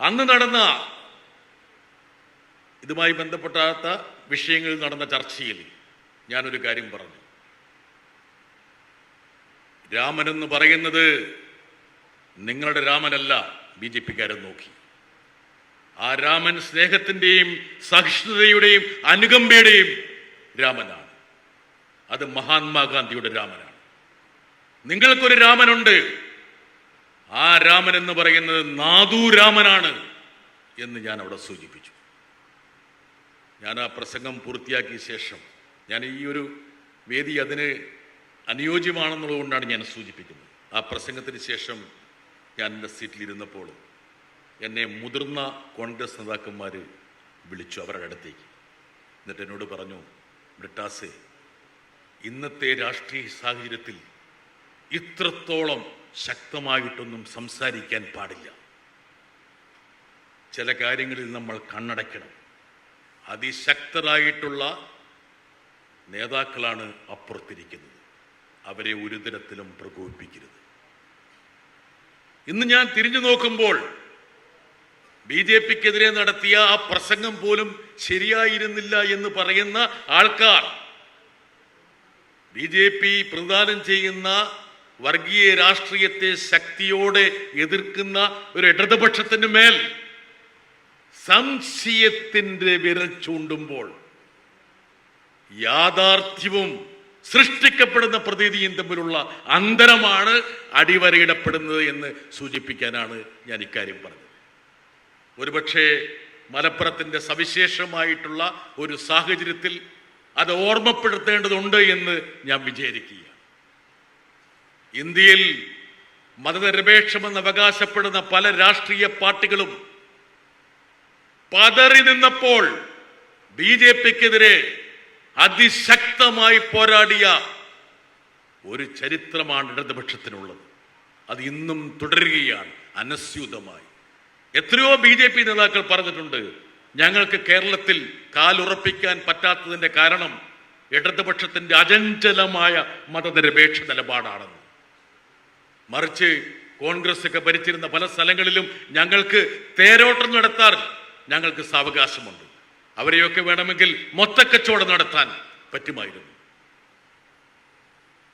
അന്ന് നടന്ന ഇതുമായി ബന്ധപ്പെട്ടാത്ത വിഷയങ്ങളിൽ നടന്ന ചർച്ചയിൽ ഞാനൊരു കാര്യം പറഞ്ഞു. രാമനെന്ന് പറയുന്നത് നിങ്ങളുടെ രാമനല്ല ബി ജെ പിക്കാരൻ നോക്കി. ആ രാമൻ സ്നേഹത്തിന്റെയും സഹിഷ്ണുതയുടെയും അനുകമ്പയുടെയും രാമനാണ്. അത് മഹാത്മാഗാന്ധിയുടെ രാമനാണ്. നിങ്ങൾക്കൊരു രാമനുണ്ട് ആ രാമൻ എന്ന് പറയുന്നത് നാദൂ രാമനാണ് എന്ന് ഞാൻ അവിടെ സൂചിപ്പിച്ചു. ഞാൻ ആ പ്രസംഗം പൂർത്തിയാക്കിയ ശേഷം ഞാൻ ഈ ഒരു വേദി അതിന് അനുയോജ്യമാണെന്നുള്ളതുകൊണ്ടാണ് ഞാൻ സൂചിപ്പിക്കുന്നത്. ആ പ്രസംഗത്തിന് ശേഷം ഞാൻ എന്റെ സീറ്റിലിരുന്നപ്പോൾ എന്നെ മുതിർന്ന കോൺഗ്രസ് നേതാക്കന്മാർ വിളിച്ചു അവരുടെ അടുത്തേക്ക്. എന്നിട്ട് എന്നോട് പറഞ്ഞു ബ്രിട്ടാസെ ഇന്നത്തെ രാഷ്ട്രീയ സാഹചര്യത്തിൽ ഇത്രത്തോളം ശക്തമായിട്ടൊന്നും സംസാരിക്കാൻ പാടില്ല. ചില കാര്യങ്ങളിൽ നമ്മൾ കണ്ണടയ്ക്കണം. അതിശക്തരായിട്ടുള്ള നേതാക്കളാണ് അപ്പുറത്തിരിക്കുന്നത്. അവരെ ഒരു തരത്തിലും പ്രകോപിപ്പിക്കരുത്. ഇന്ന് ഞാൻ തിരിഞ്ഞു നോക്കുമ്പോൾ ബി ജെ പിക്കെതിരെ നടത്തിയ ആ പ്രസംഗം പോലും ശരിയായിരുന്നില്ല എന്ന് പറയുന്ന ആൾക്കാർ ബി ജെ പി പ്രദാനം ചെയ്യുന്ന വർഗീയ രാഷ്ട്രീയത്തെ ശക്തിയോടെ എതിർക്കുന്ന ഒരു ഇടതുപക്ഷത്തിന് മേൽ സംശയത്തിന്റെ വിരൽ ചൂണ്ടുമ്പോൾ യാഥാർത്ഥ്യവും സൃഷ്ടിക്കപ്പെടുന്ന പ്രതീതിയും തമ്മിലുള്ള അന്തരമാണ് അടിവരയിടപ്പെടുന്നത് എന്ന് സൂചിപ്പിക്കാനാണ് ഞാൻ ഇക്കാര്യം പറഞ്ഞത്. ഒരുപക്ഷെ മലപ്പുറത്തിന്റെ സവിശേഷമായിട്ടുള്ള ഒരു സാഹചര്യത്തിൽ അത് ഓർമ്മപ്പെടുത്തേണ്ടതുണ്ട് എന്ന് ഞാൻ വിചാരിക്കുക ഇന്ത്യയിൽ മതനിരപേക്ഷമെന്ന് അവകാശപ്പെടുന്ന പല രാഷ്ട്രീയ പാർട്ടികളും പതറി നിന്നപ്പോൾ ബി ജെ പിക്കെതിരെ അതിശക്തമായി പോരാടിയ ഒരു ചരിത്രമാണ് ഇടതുപക്ഷത്തിനുള്ളത്. അത് ഇന്നും തുടരുകയാണ് അനസ്യൂതമായി. എത്രയോ ബി ജെ പി നേതാക്കൾ പറഞ്ഞിട്ടുണ്ട് ഞങ്ങൾക്ക് കേരളത്തിൽ കാലുറപ്പിക്കാൻ പറ്റാത്തതിന്റെ കാരണം ഇടതുപക്ഷത്തിന്റെ അചഞ്ചലമായ മതനിരപേക്ഷ നിലപാടാണെന്ന്. മറിച്ച് കോൺഗ്രസ് ഒക്കെ ഭരിച്ചിരുന്ന പല സ്ഥലങ്ങളിലും ഞങ്ങൾക്ക് തേരോട്ടം നടത്താൻ ഞങ്ങൾക്ക് സാവകാശമുണ്ട്. അവരെയൊക്കെ വേണമെങ്കിൽ മൊത്തക്കച്ചവടം നടത്താൻ പറ്റുമായിരുന്നു.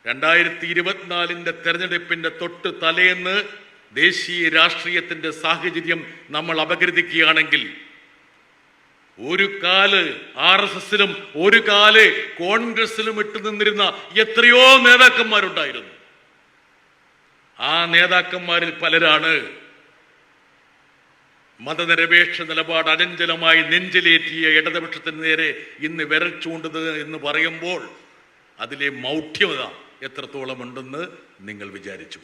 രണ്ടായിരത്തി ഇരുപത്തിനാലിന്റെ തെരഞ്ഞെടുപ്പിന്റെ തൊട്ട് തലേന്ന് ദേശീയ രാഷ്ട്രീയത്തിന്റെ സാഹചര്യം നമ്മൾ അപകീർത്തിക്കുകയാണെങ്കിൽ ഒരു കാൽ ആർ എസ് എസിലും ഒരു കാൽ കോൺഗ്രസിലും ഇട്ടു നിന്നിരുന്ന എത്രയോ നേതാക്കന്മാരുണ്ടായിരുന്നു. ആ നേതാക്കന്മാരിൽ പലരാണ്. മതനിരപേക്ഷ നിലപാട് അചഞ്ചലമായി നെഞ്ചിലേറ്റിയ ഇടതുപക്ഷത്തിന് നേരെ ഇന്ന് വിരൽ എന്ന് പറയുമ്പോൾ അതിലെ മൗഢ്യത എത്രത്തോളം ഉണ്ടെന്ന് നിങ്ങൾ വിചാരിച്ചു.